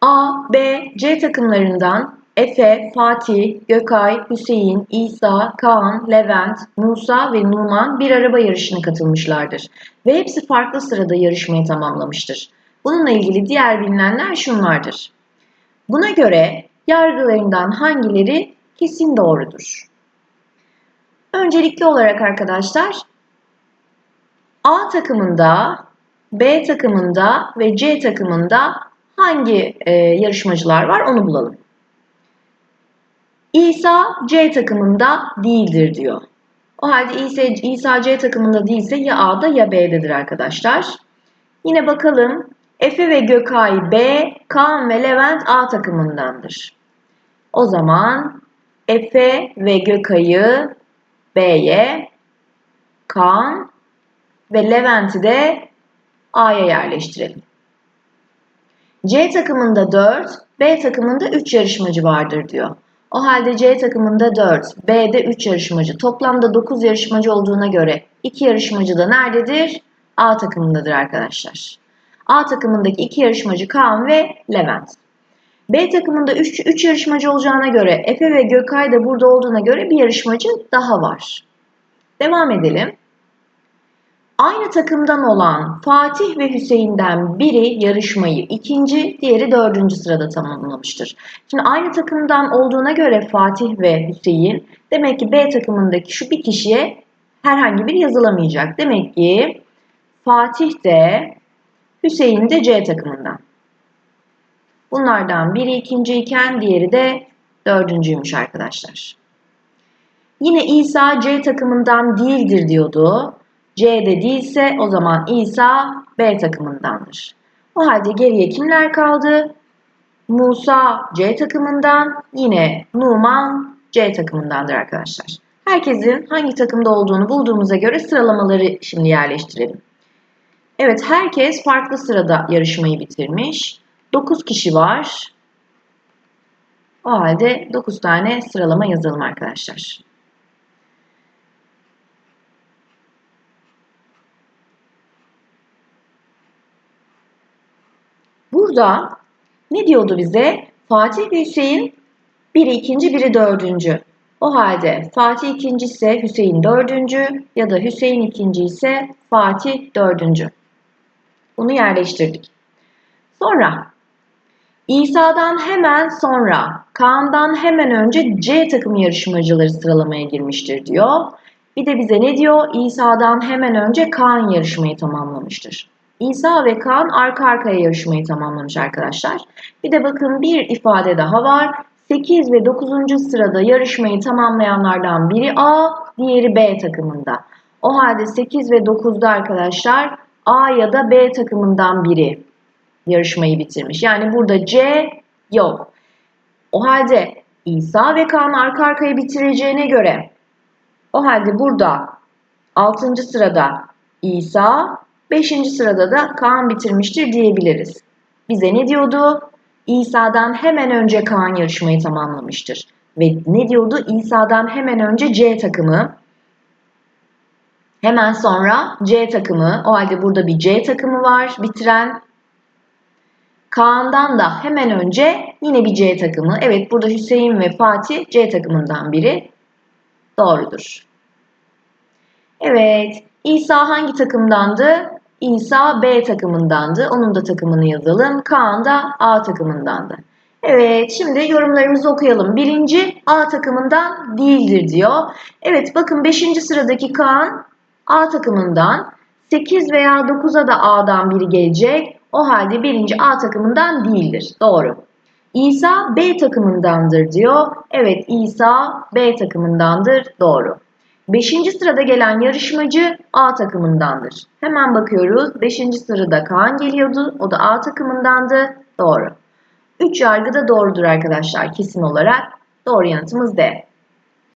A, B, C takımlarından Efe, Fatih, Gökay, Hüseyin, İsa, Kaan, Levent, Musa ve Numan bir araba yarışına katılmışlardır. Ve hepsi farklı sırada yarışmayı tamamlamıştır. Bununla ilgili diğer bilinenler şunlardır. Buna göre yargılarından hangileri kesin doğrudur? Öncelikli olarak arkadaşlar A takımında, B takımında ve C takımında hangi e, yarışmacılar var onu bulalım. İsa C takımında değildir diyor. O halde İsa, İsa C takımında değilse ya A'da ya B'dedir arkadaşlar. Yine bakalım Efe ve Gökay B, Kaan ve Levent A takımındandır. O zaman Efe ve Gökay'ı B'ye, Kaan ve Levent'i de A'ya yerleştirelim. C takımında 4, B takımında 3 yarışmacı vardır diyor. O halde C takımında 4, B'de 3 yarışmacı. Toplamda 9 yarışmacı olduğuna göre 2 yarışmacı da nerededir? A takımındadır arkadaşlar. A takımındaki 2 yarışmacı Kaan ve Levent. B takımında 3, 3 yarışmacı olacağına göre Efe ve Gökay da burada olduğuna göre bir yarışmacı daha var. Devam edelim. Aynı takımdan olan Fatih ve Hüseyin'den biri yarışmayı ikinci, diğeri dördüncü sırada tamamlamıştır. Şimdi aynı takımdan olduğuna göre Fatih ve Hüseyin demek ki B takımındaki şu bir kişiye herhangi bir yazılamayacak. Demek ki Fatih de Hüseyin de C takımından. Bunlardan biri ikinci iken diğeri de dördüncüymüş arkadaşlar. Yine İsa C takımından değildir diyordu. C'de değilse o zaman İsa B takımındandır. O halde geriye kimler kaldı? Musa C takımından, yine Numan C takımındandır arkadaşlar. Herkesin hangi takımda olduğunu bulduğumuza göre sıralamaları şimdi yerleştirelim. Evet herkes farklı sırada yarışmayı bitirmiş. 9 kişi var. O halde 9 tane sıralama yazalım arkadaşlar. Burada ne diyordu bize? Fatih ve Hüseyin biri ikinci, biri dördüncü. O halde Fatih ikinci ise Hüseyin dördüncü ya da Hüseyin ikinci ise Fatih dördüncü. Bunu yerleştirdik. Sonra İsa'dan hemen sonra Kaan'dan hemen önce C takımı yarışmacıları sıralamaya girmiştir diyor. Bir de bize ne diyor? İsa'dan hemen önce Kaan yarışmayı tamamlamıştır. İsa ve Kaan arka arkaya yarışmayı tamamlamış arkadaşlar. Bir de bakın bir ifade daha var. 8 ve 9. sırada yarışmayı tamamlayanlardan biri A, diğeri B takımında. O halde 8 ve 9'da arkadaşlar A ya da B takımından biri yarışmayı bitirmiş. Yani burada C yok. O halde İsa ve Kaan arka arkaya bitireceğine göre o halde burada 6. sırada İsa, 5. sırada da Kaan bitirmiştir diyebiliriz. Bize ne diyordu? İsa'dan hemen önce Kaan yarışmayı tamamlamıştır. Ve ne diyordu? İsa'dan hemen önce C takımı. Hemen sonra C takımı. O halde burada bir C takımı var bitiren. Kaan'dan da hemen önce yine bir C takımı. Evet burada Hüseyin ve Fatih C takımından biri. Doğrudur. Evet. İsa hangi takımdandı? İsa B takımındandı. Onun da takımını yazalım. Kaan da A takımındandı. Evet şimdi yorumlarımızı okuyalım. Birinci A takımından değildir diyor. Evet bakın 5. sıradaki Kaan A takımından 8 veya 9'a da A'dan biri gelecek. O halde birinci A takımından değildir. Doğru. İsa B takımındandır diyor. Evet İsa B takımındandır. Doğru. Beşinci sırada gelen yarışmacı A takımındandır. Hemen bakıyoruz. Beşinci sırada Kaan geliyordu. O da A takımındandı. Doğru. Üç yargı da doğrudur arkadaşlar kesin olarak. Doğru yanıtımız D.